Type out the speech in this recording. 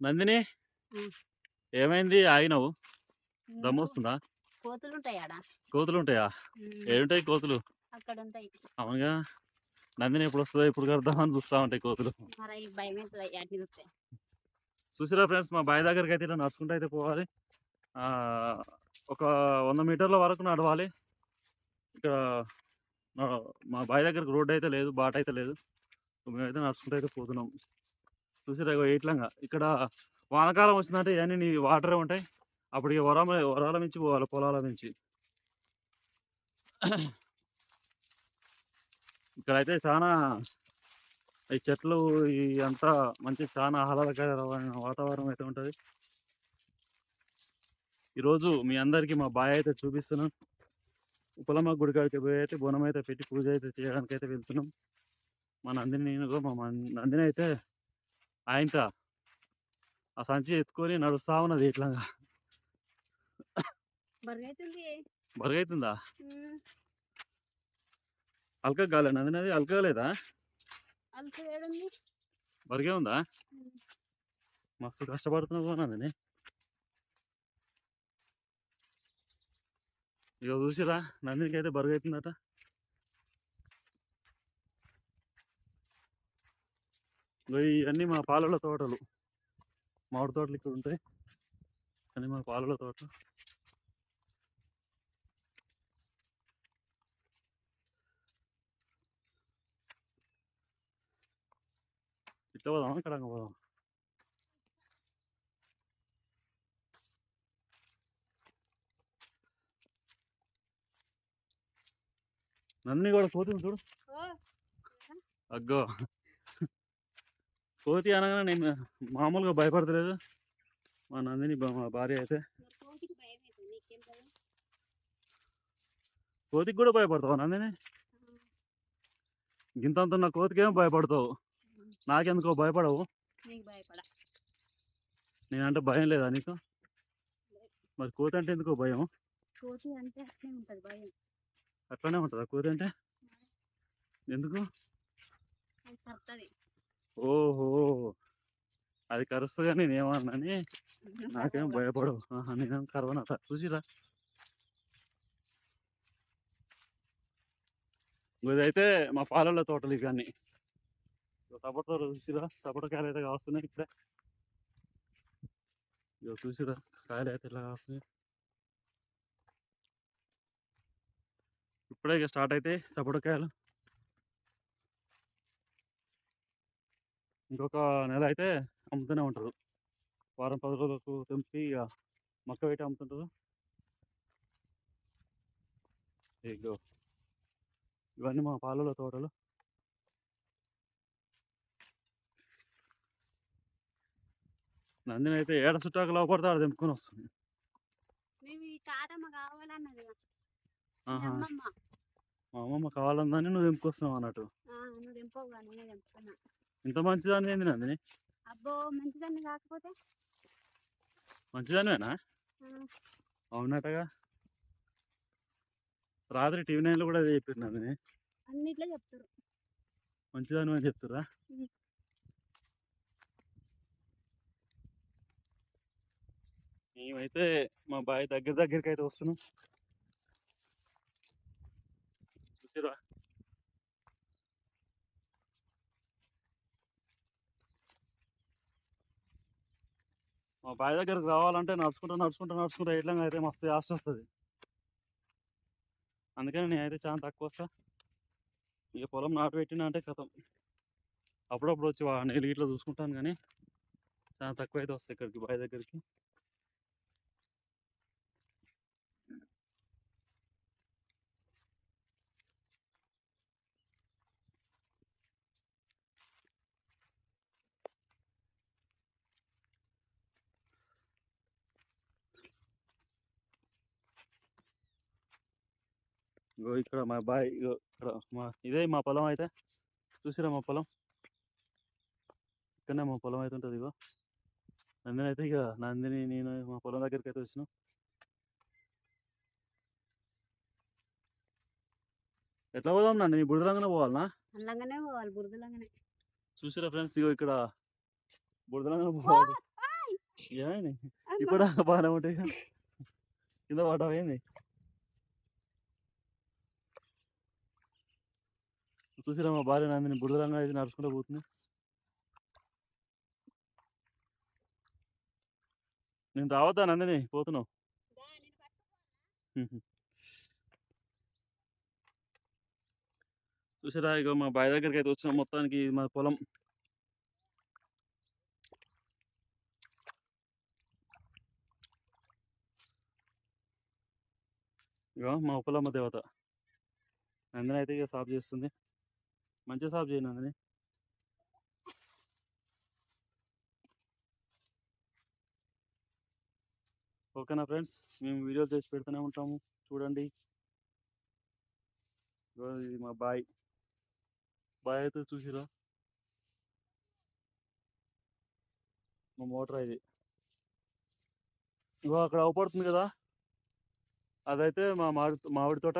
నందిని. ఏమైంది? ఆగినావు? దమ్ము వస్తుందా కోతులు ఉంటాయి ఆడ కోతులు? ఉంటాయా ఏముంటాయి కోతులు అక్కడ ఉంటాయి అవునుగా నందిని ఎప్పుడు వస్తుందో ఎప్పుడు కడదామని చూస్తూ ఉంటాయి కోతులు చూసిరా ఫ్రెండ్స్ మా బావి దగ్గరికి అయితే ఇలా నడుచుకుంటూ అయితే పోవాలి. ఒక వంద మీటర్ల వరకు నడవాలి. ఇక్కడ మా బావి దగ్గరికి రోడ్ అయితే లేదు బాట అయితే లేదు. మేమైతే నడుచుకుంటూ అయితే పోతున్నాం. చూసిరా ఇట్లంగా. ఇక్కడ వానకాలం వచ్చిందంటే ఇవన్నీ నీ వాటరే ఉంటాయి. అప్పుడు ఇక వరం వరాల నుంచి పోవాలి పొలాల నుంచి. ఇక్కడైతే చాలా ఈ చెట్లు ఈ అంతా మంచి చాలా ఆహ్లాదకరమైన వాతావరణం అయితే ఉంటుంది. ఈరోజు మీ అందరికీ మా బాయ్ అయితే చూపిస్తున్నాం. ఉపలమ్మ గుడికాడికి పోయి అయితే బోనం అయితే పెట్టి పూజ అయితే చేయడానికి అయితే వెళ్తున్నాం. మా నందిని నేను మా నందిని అయితే ఆయనతో ఆ సంచి ఎత్తుకొని నడుస్తా ఉన్నది ఇట్లాగా బరుగైతుంది బరుగైతుందా ఉమ్, అల్క కాలే నందిని అది అల్కలేదా అంత వేడుంది బరిగే ఉందా? మస్తు కష్టపడుతున్నావు నందిని. ఇక చూసిరా నందినికి అయితే బరుగైతుందట ఇవన్నీ మా పాలల తోటలు. మామిడి తోటలు ఇక్కడ ఉంటాయి. అన్నీ మా పాలల తోట ఇట్లా పోదామా? ఇక్కడ పోదాం నన్ను కూడా పోతుంది చూడు. అగ్గో. కోతి అనగానే నేను మామూలుగా భయపడతలేదు. మా నందిని మా భార్య అయితే. కోతికి కూడా భయపడతావు నందిని? గింతంత నా కోతికేమో భయపడతావు. నాకెందుకో భయపడవు. నేనంటే భయం లేదా నీకు? మరి కోతి అంటే ఎందుకో భయం కోతి అంటే అట్లే ఉంటుంది భయం. అట్లనే ఉంటుందా కోతి అంటే? ఎందుకు? ఓహో! అది కరుస్తుగా నేను ఏమన్నాని నాకేం భయపడవు. నేనేం కరవనట చూసిరా. ఇదైతే మా పాలల తోటలు ఇవన్నీ. సపోటా చూసిరా? సపోటా కాయలు అయితే కాస్తున్నాయి ఇప్పుడే. ఇక చూసిరా? కాయలు అయితే ఇలా కాస్తున్నాయి. ఇప్పుడే ఇక స్టార్ట్ అయితే సపోటా కాయలు. ఇంకొక నెల అయితే అమ్ముతూనే ఉంటారు. వారం పది రోజులకు తెంపి ఇక మొక్క పెట్టి అమ్ముతుంటారు. ఇగో ఇవన్నీ మా పాలలో తోటలు. నందిని అయితే ఏడ చుట్టాకు లోపడితే తెంపుకొని వస్తుంది. మా అమ్మమ్మ. కావాలందని నువ్వు తెంపుకొస్తున్నావు అన్నట్టు. ఇంత మంచిదాన్ని ఏంది నందిని? అబ్బో మంచిదాన్ని కాకపోతే. మంచిదానివేనా? ఆ, అవునట్టగా రాత్రి టీవీ నైన్లో కూడా అదే చెప్పారు నందిని. అన్నిట్లో చెప్తారు. మంచిదాని అని చెప్తురా. మేమైతే మా బాయ్ దగ్గర దగ్గరికి అయితే వస్తున్నాం. చూసిరా మా బాయ్ దగ్గరకు రావాలంటే నడుచుకుంటూ నడుచుకుంటూ నడుచుకుంటూ ఎట్లా అయితే మస్తు ఆస్తి వస్తుంది. అందుకని నేనైతే చాలా తక్కువ వస్తా. ఇక పొలం నాటు పెట్టినా అంటే కథం అప్పుడప్పుడు వచ్చి వా- నీళ్ళు ఇట్లా చూసుకుంటాను కానీ చాలా తక్కువ అయితే వస్తాయి ఇక్కడికి బాయ్ దగ్గరికి. ఇగో ఇక్కడ మా బాయ్ ఇగో ఇక్కడ మా ఇదే మా పొలం అయితే. చూసిరా మా పొలం? ఇక్కడనే మా పొలం అయితే ఉంటుంది ఇగో. నందిని అయితే ఇక నందిని నేను మా పొలం దగ్గరికి అయితే వచ్చినాం. ఎట్లా పోదాం నందిని బుడిదలంగానే పోవాలనా? అందంగానే పోవాలి బురదలంగానే చూసిరా ఫ్రెండ్స్ ఇగో ఇక్కడ బుడిదలంగానే పోవాలి! ఏమైంది. ఇప్పుడు బాగానే ఉంటాయి కదా. కింద పడ్డావు ఏంది? చూసిరా మా భార్య నందిని బురదరంగా అయితే నడుచుకుంటూ పోతుంది. నేను రావద్దా నందిని? పోతున్నావు? చూసారా ఇక మా బావి దగ్గరికి అయితే వచ్చినాం. మొత్తానికి మా పొలం. ఇక మా పొలమ్మ దేవత. నందిని అయితే ఇక సాఫ్ చేస్తుంది. మంచిగా సాఫ్ చేయను నందిని ఓకేనా ఫ్రెండ్స్ మేము వీడియో చేసి పెడుతూనే ఉంటాము. చూడండి. ఇది మా బాయ్. బాయ్ అయితే చూసిరా మా మోటార్ ఇది. ఇగో అక్కడ అవపడుతుంది కదా? అదైతే మా మామిడి మామిడి తోట.